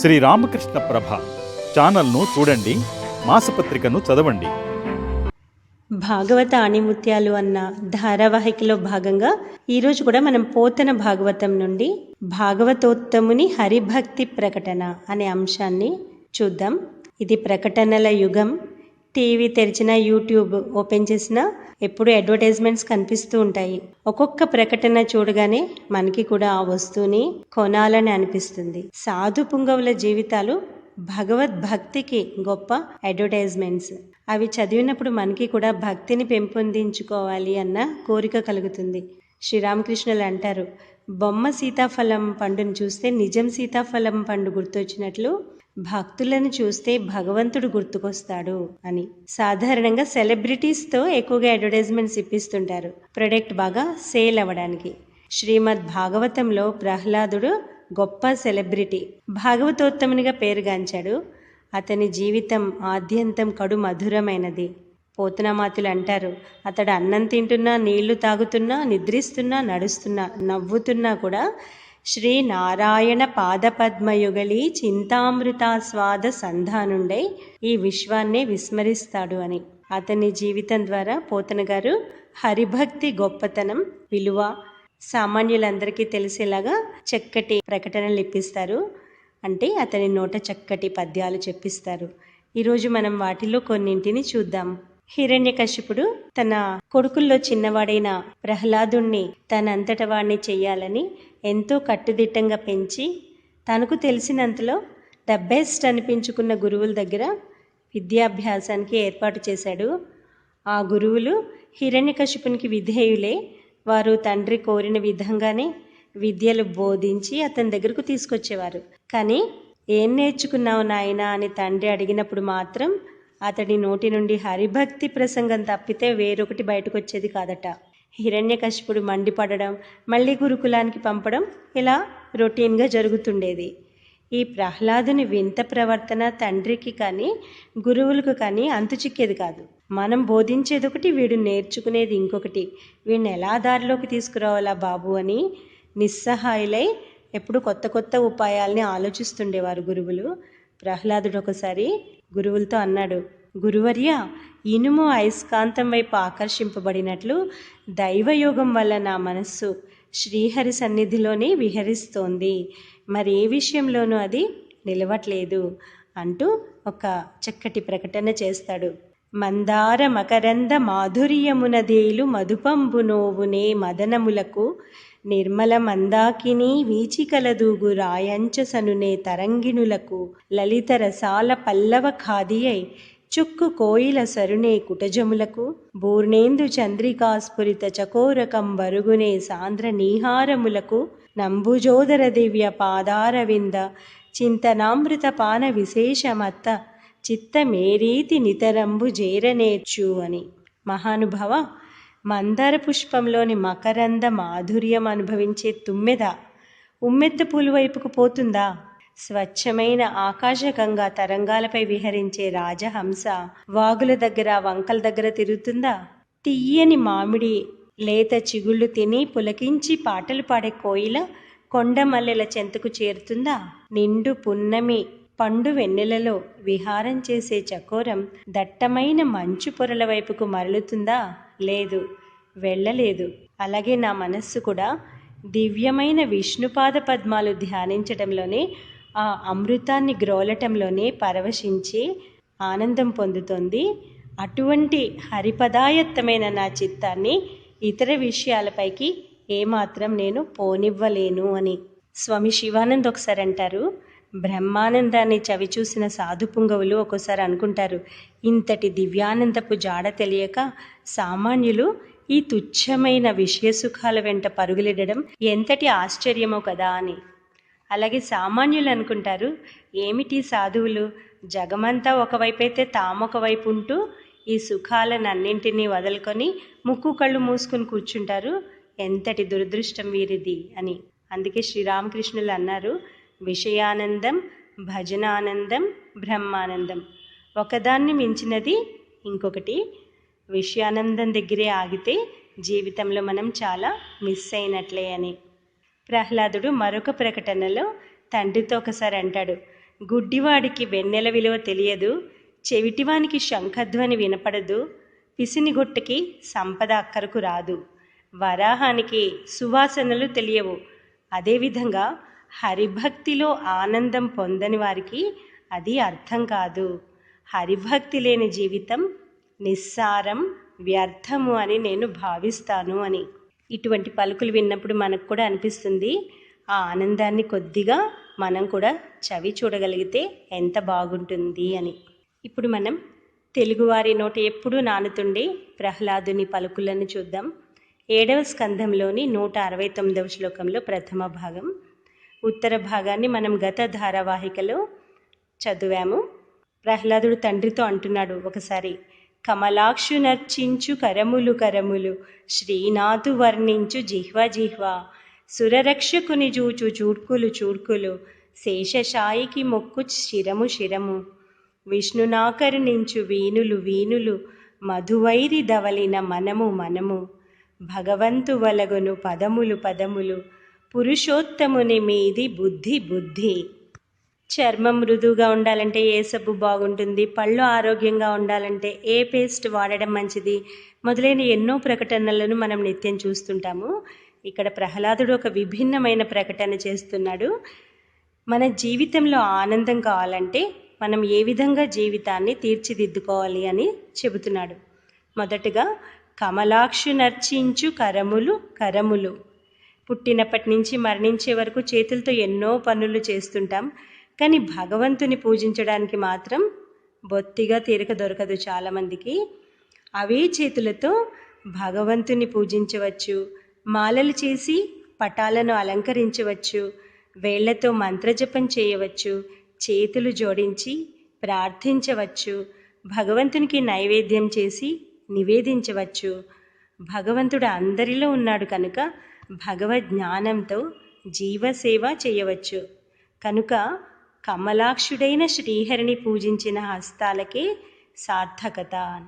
శ్రీ రామకృష్ణ ప్రభ ఛానల్ను చూడండి మాసపత్రికను చదవండి. భాగవత ఆణిముత్యాలు అన్న ధారావాహికలో భాగంగా ఈరోజు కూడా మనం పోతన భాగవతం నుండి భాగవతోత్తముని హరిభక్తి ప్రకటన అనే అంశాన్ని చూద్దాం. ఇది ప్రకటనల యుగం. టీవీ తెరిచిన యూట్యూబ్ ఓపెన్ చేసినా ఎప్పుడు అడ్వర్టైజ్మెంట్స్ కనిపిస్తూ ఉంటాయి. ఒక్కొక్క ప్రకటన చూడగానే మనకి కూడా ఆ వస్తువుని కొనాలని అనిపిస్తుంది. సాధు పుంగవుల జీవితాలు భగవద్భక్తికి గొప్ప అడ్వర్టైజ్మెంట్స్. అవి చదివినప్పుడు మనకి కూడా భక్తిని పెంపొందించుకోవాలి అన్న కోరిక కలుగుతుంది. శ్రీరామకృష్ణులు అంటారు బొమ్మ సీతాఫలం పండును చూస్తే నిజం సీతాఫలం పండు గుర్తొచ్చినట్లు భక్తులను చూస్తే భగవంతుడు గుర్తుకొస్తాడు అని. సాధారణంగా సెలబ్రిటీస్తో ఎక్కువగా అడ్వర్టైజ్మెంట్స్ ఇప్పిస్తుంటారు. ప్రొడక్ట్ బాగా సేల్ అవ్వడానికి. శ్రీమద్ భాగవతంలో ప్రహ్లాదుడు గొప్ప సెలబ్రిటీ భాగవతోత్తమునిగా పేరుగాంచాడు. అతని జీవితం ఆద్యంతం కడు మధురమైనది పోతనామాతులు అంటారు అతడు అన్నం తింటున్నా నీళ్ళు తాగుతున్నా నిద్రిస్తున్నా నడుస్తున్నా నవ్వుతున్నా కూడా శ్రీ నారాయణ పాదపద్మయుగలి చింతామృతాస్వాద సంధానుండై ఈ విశ్వాన్నే విస్మరిస్తాడు అని. అతని జీవితం ద్వారా పోతన గారు హరిభక్తి గొప్పతనం విలువ సామాన్యులందరికీ తెలిసేలాగా చక్కటి ప్రకటనలు ఇప్పిస్తారు. అంటే అతని నోట చక్కటి పద్యాలు చెప్పిస్తారు. ఈరోజు మనం వాటిలో కొన్నింటిని చూద్దాం. హిరణ్యకశిపుడు తన కొడుకుల్లో చిన్నవాడైన ప్రహ్లాదుణ్ణి తనంతట వాడిని చెయ్యాలని ఎంతో కట్టుదిట్టంగా పెంచి తనకు తెలిసినంతలో ద బెస్ట్ అనిపించుకున్న గురువుల దగ్గర విద్యాభ్యాసానికి ఏర్పాటు చేశాడు. ఆ గురువులు హిరణ్యకశిపునికి విధేయులే. వారు తండ్రి కోరిన విధంగానే విద్యలు బోధించి అతని దగ్గరకు తీసుకొచ్చేవారు. కానీ ఏం నేర్చుకున్నావు నాయనా? అని తండ్రి అడిగినప్పుడు మాత్రం అతడి నోటి నుండి హరిభక్తి ప్రసంగం తప్పితే వేరొకటి బయటకు వచ్చేది కాదట. హిరణ్యకశిపుడు మండిపడడం మళ్ళీ గురుకులానికి పంపడం ఇలా రొటీన్గా జరుగుతుండేది. ఈ ప్రహ్లాదుని వింత ప్రవర్తన తండ్రికి కానీ గురువులకు కానీ అంతు చిక్కేది కాదు. మనం బోధించేది ఒకటి వీడు నేర్చుకునేది ఇంకొకటి. వీడిని ఎలా దారిలోకి తీసుకురావాలా బాబు అని నిస్సహాయులై ఎప్పుడు కొత్త కొత్త ఉపాయాల్ని ఆలోచిస్తుండేవారు గురువులు. ప్రహ్లాదుడు ఒకసారి గురువులతో అన్నాడు గురువర్య ఇనుము అయస్కాంతం వైపు ఆకర్షింపబడినట్లు దైవయోగం వల్ల నా మనస్సు శ్రీహరి సన్నిధిలోనే విహరిస్తోంది. మరి ఏ విషయంలోనూ అది నిలవట్లేదు అంటూ ఒక చక్కటి ప్రకటన చేస్తాడు. మందార మకరంద మాధుర్యమునదేలు మధుపంబు నోవునే మదనములకు నిర్మల మందాకిని వీచికలదూగు రాయంచసనునే తరంగిణులకు లలిత రసాల పల్లవ ఖాదియై చుక్కు కోయిల సరునే కుటజములకు బూర్ణేందు చంద్రికాస్ఫురిత చకోరకం బరుగునే సాంద్ర నీహారములకు నంబుజోదర దివ్య పాదారవింద చింతనామృత పాన విశేషమత్త చిత్తమేరీతి నితరంబు జేరనేర్చు అని. మహానుభవ మందార పుష్పంలోని మకరంద మాధుర్యం అనుభవించే తుమ్మెద ఉమ్మెత్త పూలు వైపుకు పోతుందా? స్వచ్ఛమైన ఆకాశగంగా తరంగాలపై విహరించే రాజహంస వాగుల దగ్గర వంకల దగ్గర తిరుగుతుందా? తీయని మామిడి లేత చిగుళ్ళు తిని పులకించి పాటలు పాడే కోయిల కొండమల్లెల చెంతకు చేరుతుందా? నిండు పున్నమి పండు వెన్నెలలో విహారం చేసే చకోరం దట్టమైన మంచు పొరల వైపుకు మరలుతుందా? లేదు వెళ్ళలేదు. అలాగే నా మనస్సు కూడా దివ్యమైన విష్ణుపాద పద్మాలు ధ్యానించటంలోనే ఆ అమృతాన్ని గ్రోలటంలోనే పరవశించి ఆనందం పొందుతోంది. అటువంటి హరిపదాయత్తమైన నా చిత్తాన్ని ఇతర విషయాలపైకి ఏమాత్రం నేను పోనివ్వలేను అని స్వామి శివానంద్ ఒకసారి అంటారు. బ్రహ్మానందాన్ని చవిచూసిన సాధు పుంగవులు ఒక్కోసారి అనుకుంటారు ఇంతటి దివ్యానందపు జాడ తెలియక సామాన్యులు ఈ తుచ్చమైన విషయ సుఖాల వెంట పరుగులెడడం ఎంతటి ఆశ్చర్యమో కదా అని. అలాగే సామాన్యులు అనుకుంటారు ఏమిటి సాధువులు? జగమంతా ఒకవైపైతే తామొకవైపు ఉంటూ ఈ సుఖాలనన్నింటినీ వదులుకొని ముక్కు కళ్ళు మూసుకుని కూర్చుంటారు ఎంతటి దురదృష్టం వీరిది అని. అందుకే శ్రీరామకృష్ణులు అన్నారు విషయానందం భజనానందం బ్రహ్మానందం. ఒకదాన్ని మించినది ఇంకొకటి. విషయానందం దగ్గరే ఆగితే జీవితంలో మనం చాలా మిస్ అయినట్లే అని. ప్రహ్లాదుడు మరొక ప్రకటనలో తండ్రితో ఒకసారి అంటాడు గుడ్డివాడికి వెన్నెల విలువ తెలియదు చెవిటివానికి శంఖధ్వని వినపడదు పిసినిగొట్టకి సంపద అక్కరకు రాదు వరాహానికి సువాసనలు తెలియవు. అదేవిధంగా హరిభక్తిలో ఆనందం పొందని వారికి అది అర్థం కాదు. హరిభక్తి లేని జీవితం నిస్సారం వ్యర్థము అని నేను భావిస్తాను అని. ఇటువంటి పలుకులు విన్నప్పుడు మనకు కూడా అనిపిస్తుంది ఆ ఆనందాన్ని కొద్దిగా మనం కూడా చవి చూడగలిగితే ఎంత బాగుంటుంది అని. ఇప్పుడు మనం తెలుగువారి నోట ఎప్పుడూ నానుతుండే ప్రహ్లాదుని పలుకులను చూద్దాం. ఏడవ స్కంధంలోని నూట అరవై తొమ్మిదవ శ్లోకంలో ప్రథమ భాగం. ఉత్తర భాగాన్ని మనం గత ధారావాహికలో చదివాము. ప్రహ్లాదుడు తండ్రితో అంటున్నాడు ఒకసారి కమలాక్షు నర్చించు కరములు కరములు శ్రీనాథు వర్ణించు జిహ్వ జిహ్వ సురరక్షకుని జూచు చూడ్కులు చూడ్కులు శేషశాయికి మొక్కు శిరము శిరము విష్ణునాకరుణించు వీణులు వీణులు మధువైరి దవలిన మనము మనము భగవంతు వలగును పదములు పదములు పురుషోత్తముని మీది బుద్ధి బుద్ధి. చర్మం మృదువుగా ఉండాలంటే ఏ సబ్బు బాగుంటుంది? పళ్ళు ఆరోగ్యంగా ఉండాలంటే ఏ పేస్ట్ వాడడం మంచిది? మొదలైన ఎన్నో ప్రకటనలను మనం నిత్యం చూస్తుంటాము. ఇక్కడ ప్రహ్లాదుడు ఒక విభిన్నమైన ప్రకటన చేస్తున్నాడు. మన జీవితంలో ఆనందం కావాలంటే మనం ఏ విధంగా జీవితాన్ని తీర్చిదిద్దుకోవాలి అని చెబుతున్నాడు. మొదటగా కమలాక్షు నర్చించు కరములు కరములు. పుట్టినప్పటి నుంచి మరణించే వరకు చేతులతో ఎన్నో పనులు చేస్తుంటాం. కానీ భగవంతుని పూజించడానికి మాత్రం బొత్తిగా తీరిక దొరకదు చాలామందికి. అవే చేతులతో భగవంతుని పూజించవచ్చు. మాలలు చేసి పటాలను అలంకరించవచ్చు. వేళ్ళతో మంత్రజపం చేయవచ్చు. చేతులు జోడించి ప్రార్థించవచ్చు. భగవంతునికి నైవేద్యం చేసి నివేదించవచ్చు. భగవంతుడు అందరిలో ఉన్నాడు కనుక భగవజ్ఞానంతో జీవసేవ చేయవచ్చు. కనుక కమలాక్షుడైన శ్రీహరిని పూజించిన హస్తాలకే సార్థకత.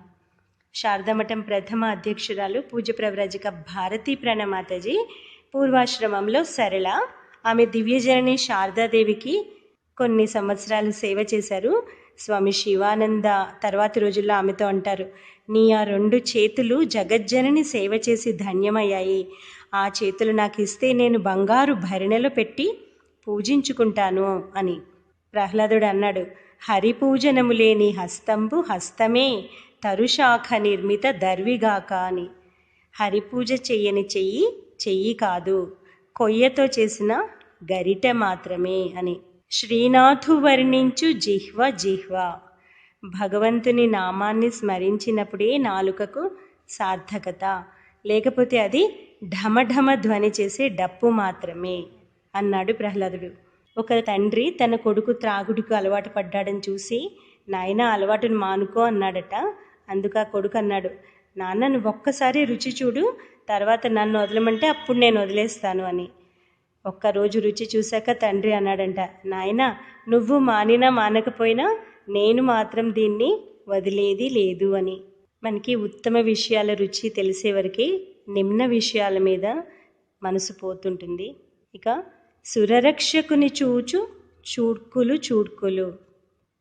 శారదమఠం ప్రథమ అధ్యక్షురాలు పూజ ప్రవ్రజక భారతీ ప్రణమాతజీ పూర్వాశ్రమంలో సరళ. ఆమె దివ్యజనని శారదాదేవికి కొన్ని సంవత్సరాలు సేవ చేశారు. స్వామి శివానంద తర్వాతి రోజుల్లో ఆమెతో అంటారు. నీ ఆ రెండు చేతులు జగజ్జనని సేవ చేసి ధన్యమయ్యాయి. ఆ చేతులు నాకు ఇస్తే నేను బంగారు భరిణెలో పెట్టి పూజించుకుంటాను అని. ప్రహ్లాదుడు అన్నాడు హరిపూజనము లేని హస్తంబు హస్తమే తరుశాఖ నిర్మిత దర్విగాక అని. హరిపూజ చెయ్యని చెయ్యి చెయ్యి కాదు కొయ్యతో చేసిన గరిటె మాత్రమే అని. శ్రీనాథు వర్ణించు జిహ్వ జిహ్వ. భగవంతుని నామాన్ని స్మరించినప్పుడే నాలుకకు సార్థకత. లేకపోతే అది ఢమఢమ ధ్వని చేసే డప్పు మాత్రమే అన్నాడు ప్రహ్లాదుడు. ఒక తండ్రి తన కొడుకు త్రాగుడికి అలవాటు పడ్డాడని చూసి నాయన అలవాటును మానుకో అన్నాడట. అందుకు ఆ కొడుకు అన్నాడు నాన్న నువ్వు ఒక్కసారి రుచి చూడు తర్వాత నన్ను వదలమంటే అప్పుడు నేను వదిలేస్తాను అని. ఒక్కరోజు రుచి చూశాక తండ్రి అన్నాడంట నాయన నువ్వు మానినా మానకపోయినా నేను మాత్రం దీన్ని వదిలేది లేదు అని. మనకి ఉత్తమ విషయాల రుచి తెలిసేవరకే నిమ్న విషయాల మీద మనసు పోతుంటుంది. ఇక సురరక్షకుని చూచు చూడ్కులు చూడ్కులు.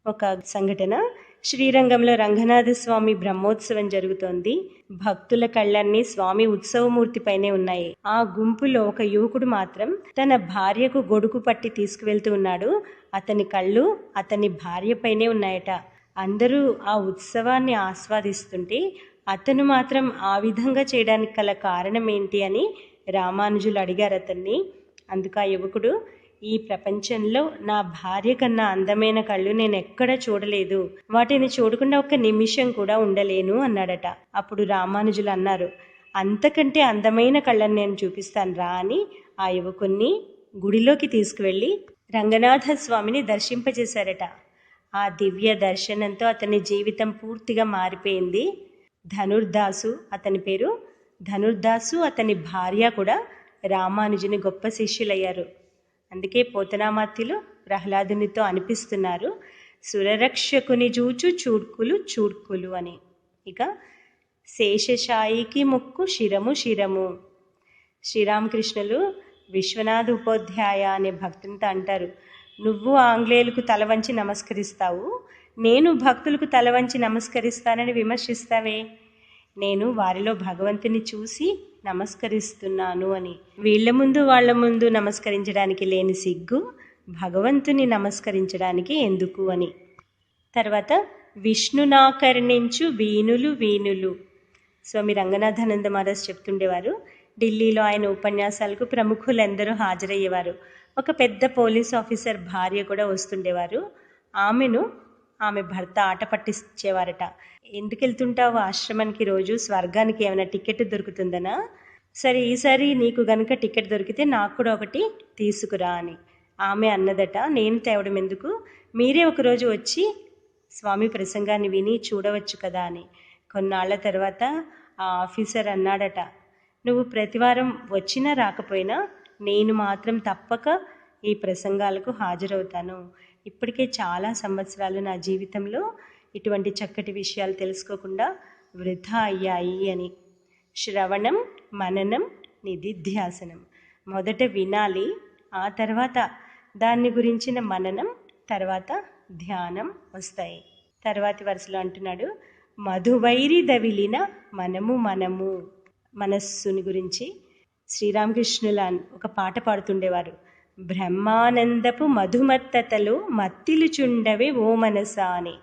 ఒక సంఘటన. శ్రీరంగంలో రంగనాథ స్వామి బ్రహ్మోత్సవం జరుగుతోంది. భక్తుల కళ్ళన్నీ స్వామి ఉత్సవమూర్తిపైనే ఉన్నాయి. ఆ గుంపులో ఒక యువకుడు మాత్రం తన భార్యకు గొడుగు పట్టి తీసుకువెళ్తూ ఉన్నాడు. అతని కళ్ళు అతని భార్యపైనే ఉన్నాయట. అందరూ ఆ ఉత్సవాన్ని ఆస్వాదిస్తుంటే అతను మాత్రం ఆ విధంగా చేయడానికి గల కారణం ఏంటి అని రామానుజులు అడిగారు అతన్ని. అందుకు ఆ యువకుడు ఈ ప్రపంచంలో నా భార్య కన్నా అందమైన కళ్ళు నేను ఎక్కడా చూడలేదు. వాటిని చూడకుండా ఒక్క నిమిషం కూడా ఉండలేను అన్నాడట. అప్పుడు రామానుజులు అన్నారు అంతకంటే అందమైన కళ్ళని నేను చూపిస్తాను రా అని ఆ యువకుణ్ణి గుడిలోకి తీసుకువెళ్ళి రంగనాథ స్వామిని దర్శింపజేశారట. ఆ దివ్య దర్శనంతో అతని జీవితం పూర్తిగా మారిపోయింది. ధనుర్దాసు అతని పేరు. ధనుర్దాసు అతని భార్య కూడా రామానుజుని గొప్ప శిష్యులయ్యారు. అందుకే పోతనామాత్యులు ప్రహ్లాదునితో అనిపిస్తున్నారు సురరక్షకుని జూచు చూడ్కులు చూడ్కులు అని. ఇక శేషశాయికి ముక్కు శిరము శిరము. శ్రీరామకృష్ణులు విశ్వనాథ్ ఉపాధ్యాయ అనే భక్తునితో అంటారు నువ్వు ఆంగ్లేయులకు తల వంచి నమస్కరిస్తావు నేను భక్తులకు తల వంచి నమస్కరిస్తానని విమర్శిస్తావే? నేను వారిలో భగవంతుని చూసి నమస్కరిస్తున్నాను అని. వీళ్ళ ముందు వాళ్ళ ముందు నమస్కరించడానికి లేని సిగ్గు భగవంతుని నమస్కరించడానికి ఎందుకు అని. తర్వాత విష్ణునాకర్ణించు వీణులు వీణులు. స్వామి రంగనాథానంద మహారాజ్ చెప్తుండేవారు ఢిల్లీలో ఆయన ఉపన్యాసాలకు ప్రముఖులందరూ హాజరయ్యేవారు. ఒక పెద్ద పోలీస్ ఆఫీసర్ భార్య కూడా వస్తుండేవారు. ఆమెను ఆమె భర్త ఆట పట్టించేవారట. ఎందుకు వెళ్తుంటావు ఆశ్రమానికి రోజు? స్వర్గానికి ఏమైనా టికెట్ దొరుకుతుందనా? సరే ఈసారి నీకు గనుక టికెట్ దొరికితే నాకు కూడా ఒకటి తీసుకురా అని ఆమె అన్నదట. నేను తేవడం ఎందుకు? మీరే ఒకరోజు వచ్చి స్వామి ప్రసంగాన్ని విని చూడవచ్చు కదా అని. కొన్నాళ్ళ తర్వాత ఆ ఆఫీసర్ అన్నాడట నువ్వు ప్రతివారం వచ్చినా రాకపోయినా నేను మాత్రం తప్పక ఈ ప్రసంగాలకు హాజరవుతాను. ఇప్పటికే చాలా సంవత్సరాలు నా జీవితంలో ఇటువంటి చక్కటి విషయాలు తెలుసుకోకుండా వృధా అయ్యాయి అని. శ్రవణం మననం నిధిధ్యాసనం. మొదట వినాలి ఆ తర్వాత దాన్ని గురించిన మననం తర్వాత ధ్యానం వస్తాయి. తర్వాతి వరుసలో అంటున్నాడు మధువైరి దవిలిన మనము మనము. మనస్సుని గురించి శ్రీరామకృష్ణుల ఒక పాట పాడుతుండేవారు. బ్రహ్మానందపు మధుమత్తతలు మత్తిలుచుండవి ఓ మనసా అని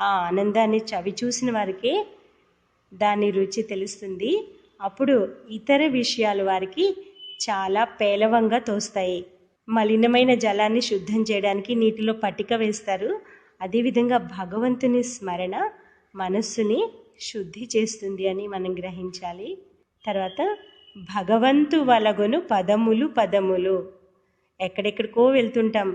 ఆ ఆనందాన్ని చవి చూసిన వారికే దాని రుచి తెలుస్తుంది. అప్పుడు ఇతర విషయాలు వారికి చాలా పేలవంగా తోస్తాయి. మలినమైన జలాన్ని శుద్ధం చేయడానికి నీటిలో పట్టిక వేస్తారు. అదేవిధంగా భగవంతుని స్మరణ మనస్సుని శుద్ధి చేస్తుంది అని మనం గ్రహించాలి. తర్వాత భగవంతు వలగొను పదములు పదములు. ఎక్కడెక్కడికో వెళ్తుంటాం.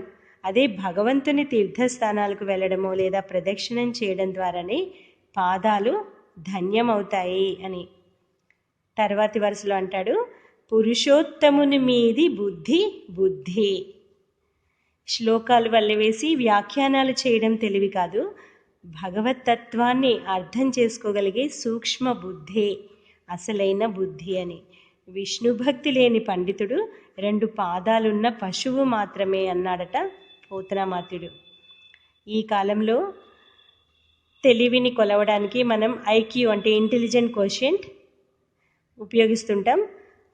అదే భగవంతుని తీర్థస్థానాలకు వెళ్ళడమో లేదా ప్రదక్షిణం చేయడం ద్వారానే పాదాలు ధన్యమవుతాయి అని. తర్వాతి వరుసలో అంటాడు పురుషోత్తముని మీది బుద్ధి బుద్ధి. శ్లోకాలు వల్లవేసి వ్యాఖ్యానాలు చేయడం తెలివి కాదు భగవతత్వాన్ని అర్థం చేసుకోగలిగే సూక్ష్మ బుద్ధి అసలైన బుద్ధి అని. విష్ణు భక్తి లేని పండితుడు రెండు పాదాలున్న పశువు మాత్రమే అన్నాడట పోతనామాత్యుడు. ఈ కాలంలో తెలివిని కొలవడానికి మనం ఐక్యూ అంటే ఇంటెలిజెంట్ క్వశ్చెంట్ ఉపయోగిస్తుంటాం.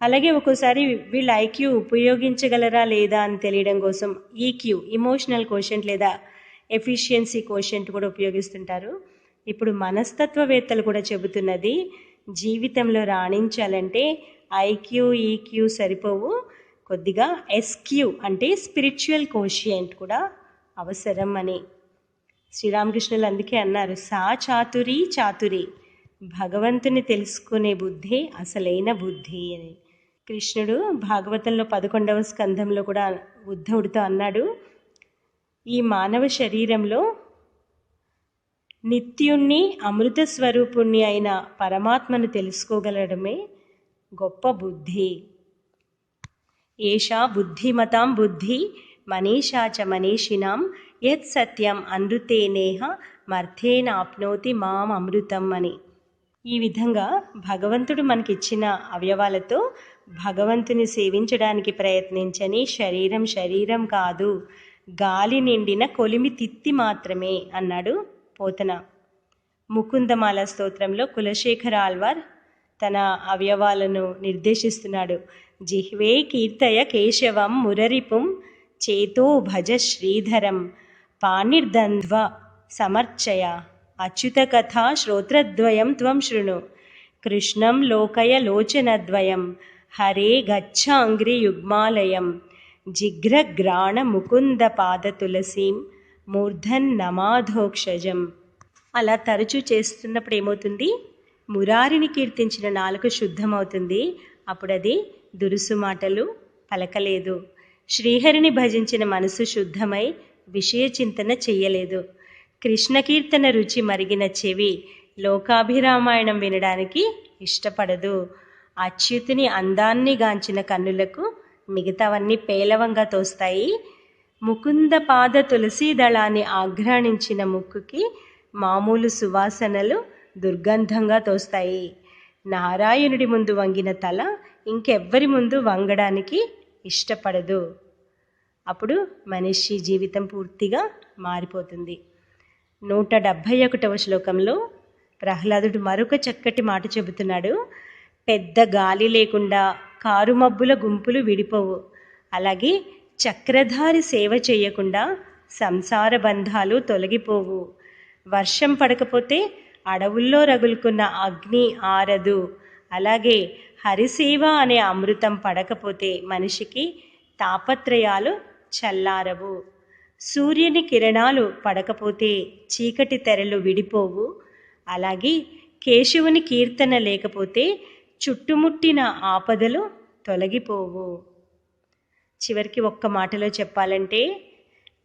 అలాగే ఒక్కోసారి వీళ్ళు ఐక్యూ ఉపయోగించగలరా లేదా అని తెలియడం కోసం ఈక్యూ ఇమోషనల్ కోషెంట్ లేదా ఎఫిషియన్సీ క్వశ్చెంట్ కూడా ఉపయోగిస్తుంటారు. ఇప్పుడు మనస్తత్వవేత్తలు కూడా చెబుతున్నది జీవితంలో రాణించాలంటే ఐక్యూ ఈక్యూ సరిపోవు. కొద్దిగా ఎస్క్యూ అంటే స్పిరిచువల్ కోషియంట్ కూడా అవసరం అని. శ్రీరామకృష్ణులు అందుకే అన్నారు సా చాతురి చాతురి భగవంతుని తెలుసుకునే బుద్ధి అసలైన బుద్ధి అని. కృష్ణుడు భాగవతంలో పదకొండవ స్కంధంలో కూడా ఉద్ధవుడితో అన్నాడు ఈ మానవ శరీరంలో నిత్యుణ్ణి అమృత స్వరూపుణ్ణి అయిన పరమాత్మను తెలుసుకోగలడమే గొప్ప బుద్ధి. ఏషా బుద్ధిమతాం బుద్ధి మనీషా చ మనీషినాం యత్ సత్యం అనృతేనేహ మర్థేనాప్నోతి మాం అమృతం అని. ఈ విధంగా భగవంతుడు మనకిచ్చిన అవయవాలతో భగవంతుని సేవించడానికి ప్రయత్నించని శరీరం శరీరం కాదు గాలి నిండిన కొలిమి తిత్తి మాత్రమే అన్నాడు పోతన. ముకుందమాల స్తోత్రంలో కులశేఖర ఆల్వార్ తన అవయవాలను నిర్దేశిస్తున్నాడు. జిహ్వే కీర్తయ కేశవం మురరిపుం చేతో భజ శ్రీధరం పాణిర్దంధ్వ సమర్చయ. అచ్యుత కథా శ్రోత్రద్వయం త్వం శృణు. కృష్ణం లోకయ లోచనద్వయం. హరే గచ్చాంగ్రి యుగ్మాలయం. జిఘ్రగ్రాణ ముకుంద పాద తులసీం. మూర్ధన్ నమాధోక్షజం. అలా తరచూ చేస్తున్నప్పుడు ఏమవుతుంది? మురారిని కీర్తించిన నాలుక శుద్ధమవుతుంది. అప్పుడు అది దురుసు మాటలు పలకలేదు. శ్రీహరిని భజించిన మనసు శుద్ధమై విషయ చింతన చెయ్యలేదు. కృష్ణ కీర్తన రుచి మరిగిన చెవి లోకాభిరామాయణం వినడానికి ఇష్టపడదు. అచ్యుతుని అందాన్ని గాంచిన కన్నులకు మిగతావన్నీ పేలవంగా తోస్తాయి. ముకుంద పాద తులసీ దళాన్ని ఆఘ్రాణించిన ముక్కుకి మామూలు సువాసనలు దుర్గంధంగా తోస్తాయి. నారాయణుడి ముందు వంగిన తల ఇంకెవ్వరి ముందు వంగడానికి ఇష్టపడదు. అప్పుడు మనిషి జీవితం పూర్తిగా మారిపోతుంది. నూట డెబ్భై ఒకటవ శ్లోకంలో ప్రహ్లాదుడు మరొక చక్కటి మాట చెబుతున్నాడు. పెద్ద గాలి లేకుండా కారుమబ్బుల గుంపులు విడిపోవు. అలాగే చక్రధారి సేవ చేయకుండా సంసార బంధాలు తొలగిపోవు. వర్షం పడకపోతే అడవుల్లో రగులుకున్న అగ్ని ఆరదు. అలాగే హరిసేవ అనే అమృతం పడకపోతే మనిషికి తాపత్రయాలు చల్లారవు. సూర్యుని కిరణాలు పడకపోతే చీకటి తెరలు విడిపోవు. అలాగే కేశవుని కీర్తన లేకపోతే చుట్టుముట్టిన ఆపదలు తొలగిపోవు. చివరికి ఒక్క మాటలో చెప్పాలంటే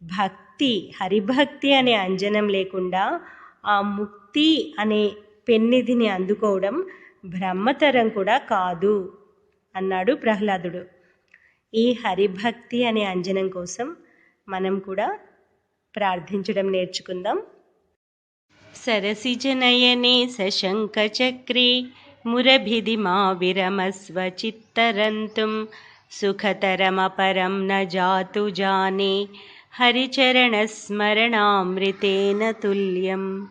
భక్తి హరిభక్తి అనే అంజనం లేకుండా ఆ ముక్తి అనే పెన్నిధిని అందుకోవడం బ్రహ్మతరం కూడా కాదు అన్నాడు ప్రహ్లాదుడు. ఈ హరిభక్తి అనే అంజనం కోసం మనం కూడా ప్రార్థించడం నేర్చుకుందాం. సరసిజనయనే సశంఖచక్రే మురభిది మా విరమస్వ చిత్తరంతుం సుఖతరమపరం న జాతు జానే హరిచరణస్మరణామృతేన తుల్యం.